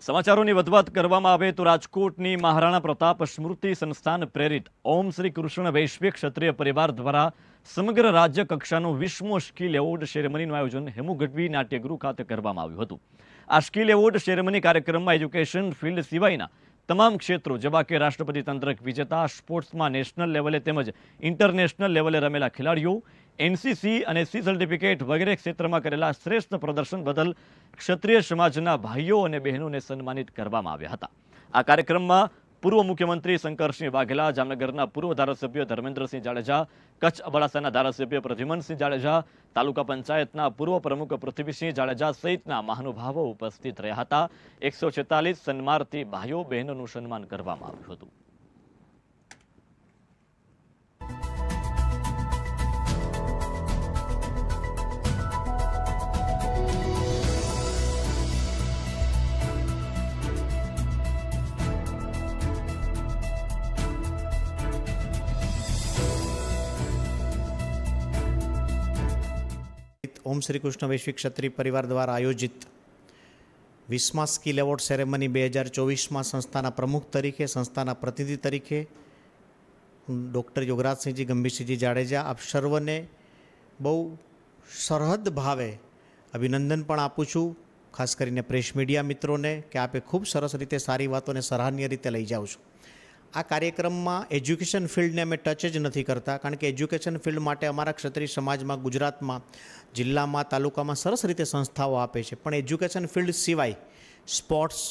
સમાચારોની વધવાત કરવામાં આવે તો રાજકોટની મહારાણા પ્રતાપ સ્મૃતિ સંસ્થાન પ્રેરિત ઓમ શ્રી કૃષ્ણ વૈશ્વિક ક્ષત્રિય પરિવાર દ્વારા સમગ્ર રાજ્ય કક્ષાનું વિશ્વ સ્કિલ એવોર્ડ સેરેમનીનું આયોજન હેમુ ગઢવી નાટ્યગૃહ ખાતે કરવામાં આવ્યું હતું. આ સ્કિલ એવોર્ડ સેરેમની કાર્યક્રમમાં એજ્યુકેશન ફિલ્ડ સિવાયના તમામ ક્ષેત્રો, જેવા કે રાષ્ટ્રપતિ તંત્રક, વિજેતા, સ્પોર્ટ્સમાં નેશનલ લેવલે તેમજ ઇન્ટરનેશનલ લેવલે રમેલા ખેલાડીઓ, એનસીસી અને સી સર્ટિફિકેટ વગેરે ક્ષેત્રમાં કરેલા શ્રેષ્ઠ પ્રદર્શન બદલ ક્ષત્રિય સમાજના ભાઈઓ અને બહેનોને સન્માનિત કરવામાં આવ્યા હતા. આ કાર્યક્રમમાં પૂર્વ મુખ્યમંત્રી શંકરસિંહ વાઘેલા, જામનગરના પૂર્વ ધારાસભ્ય ધર્મેન્દ્રસિંહ જાડેજા, કચ્છ અબડાસાના ધારાસભ્ય પ્રદ્યુમનસિંહ જાડેજા, તાલુકા પંચાયતના પૂર્વ પ્રમુખ પૃથ્વીસિંહ જાડેજા સહિતના મહાનુભાવો ઉપસ્થિત રહ્યા હતા. એકસો છેતાલીસ સન્માનથી ભાઈઓ બહેનોનું સન્માન કરવામાં આવ્યું હતું. ઓમ શ્રી કૃષ્ણ વૈશ્વિક ક્ષત્રિય પરિવાર દ્વારા આયોજિત વીસમા સ્કિલ એવોર્ડ સેરેમની બે હજાર ચોવીસમાં સંસ્થાના પ્રમુખ તરીકે, સંસ્થાના પ્રતિનિધિ તરીકે ડૉક્ટર યોગરાજસિંહજી, ગંભીરસિંહજી જાડેજા આપ સર્વને બહુ સરહદ ભાવે અભિનંદન પણ આપું છું. ખાસ કરીને પ્રેસ મીડિયા મિત્રોને કે આપે ખૂબ સરસ રીતે સારી વાતોને સરાહનીય રીતે લઈ જાઓ છો. આ કાર્યક્રમમાં એજ્યુકેશન ફિલ્ડને અમે ટચ જ નથી કરતા, કારણ કે એજ્યુકેશન ફિલ્ડ માટે અમારા ક્ષત્રિય સમાજમાં, ગુજરાતમાં, જિલ્લામાં, તાલુકામાં સરસ રીતે સંસ્થાઓ આપે છે. પણ એજ્યુકેશન ફિલ્ડ સિવાય sports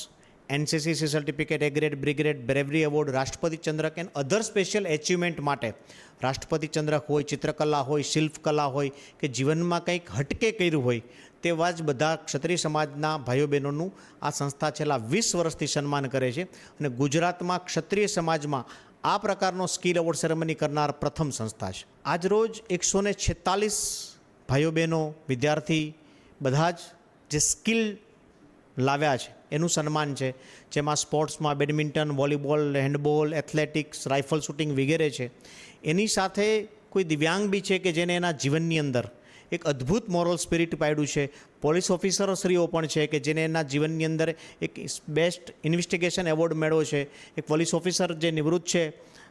NCC C certificate A grade brigade bravery award, રાષ્ટ્રપતિ ચંદ્રક એન્ડ અધર સ્પેશિયલ એચિવમેન્ટ માટે રાષ્ટ્રપતિ ચંદ્રક હોય, ચિત્રકલા હોય, શિલ્પકલા હોય, કે જીવનમાં કંઈક હટકે કર્યું હોય તેવા જ બધા ક્ષત્રિય સમાજના ભાઈઓ બહેનોનું આ સંસ્થા છેલ્લા વીસ વર્ષથી સન્માન કરે છે અને ગુજરાતમાં ક્ષત્રિય સમાજમાં આ પ્રકારનો સ્કિલ એવોર્ડ સેરેમની કરનાર પ્રથમ સંસ્થા છે. આજરોજ એકસો ને છેતાલીસ ભાઈઓ બહેનો વિદ્યાર્થી બધા જ જે સ્કિલ લાવ્યા છે, એનું સન્માન છે. જેમાં સ્પોર્ટ્સમાં badminton, volleyball, handball, athletics, rifle shooting વગેરે છે. એની સાથે કોઈ દિવ્યાંગ બી છે કે જેને એના જીવનની અંદર એક અદ્ભુત મોરલ સ્પિરિટ પાડ્યું છે. પોલીસ ઓફિસરો શ્રીઓ પણ છે કે જેને એના જીવનની અંદર એક બેસ્ટ ઇન્વેસ્ટિગેશન એવોર્ડ મેળવ્યો છે. એક પોલીસ ઓફિસર જે નિવૃત્ત છે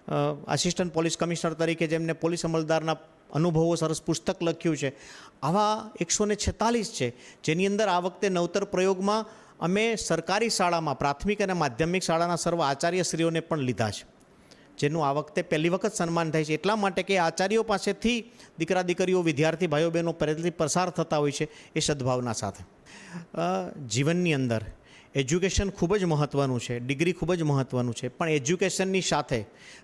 આસિસ્ટન્ટ પોલીસ કમિશનર તરીકે જેમને પોલીસ અમલદારના અનુભવો સરસ પુસ્તક લખ્યું છે. આવા એકસો ને છેતાલીસ છે, જેની અંદર આ વખતે નવતર પ્રયોગમાં અમે સરકારી શાળામાં પ્રાથમિક અને માધ્યમિક શાળાના સર્વ આચાર્યશ્રીઓને પણ લીધા છે. જેનું આ વખતે પહેલી વખત સન્માન થાય છે. એટલા માટે કે આચાર્યો પાસેથી દીકરા દીકરીઓ, વિદ્યાર્થી ભાઈઓ બહેનો પહેલેથી પસાર થતા હોય છે એ સદભાવના સાથે. જીવનની અંદર એજ્યુકેશન ખૂબ જ મહત્ત્વનું છે, ડિગ્રી ખૂબ જ મહત્ત્વનું છે, પણ એજ્યુકેશનની સાથે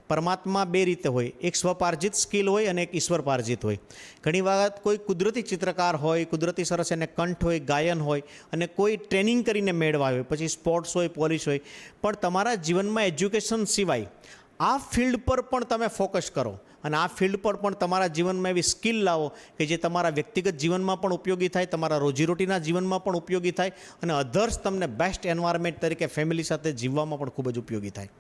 પરમાત્મા બે રીતે હોય. એક સ્વપાર્જિત સ્કિલ હોય અને એક ઈશ્વરપાર્જિત હોય. ઘણી વખત કોઈ કુદરતી ચિત્રકાર હોય, કુદરતી સરસ એને કંઠ હોય, ગાયન હોય અને કોઈ ટ્રેનિંગ કરીને મેળવા હોય પછી સ્પોર્ટ્સ હોય, પોલીસ હોય. પણ તમારા જીવનમાં એજ્યુકેશન સિવાય આ ફિલ્ડ પર પણ તમે ફોકસ કરો. અને આ ફિલ્ડ પર પણ તમારા જીવનમાં એવી સ્કિલ લાવો કે જે તમારા વ્યક્તિગત જીવનમાં પણ ઉપયોગી થાય, તમારા રોજીરોટીના જીવનમાં પણ ઉપયોગી થાય અને અધર્સ તમને બેસ્ટ એન્વાયરમેન્ટ તરીકે ફેમિલી સાથે જીવવામાં પણ ખૂબ જ ઉપયોગી થાય.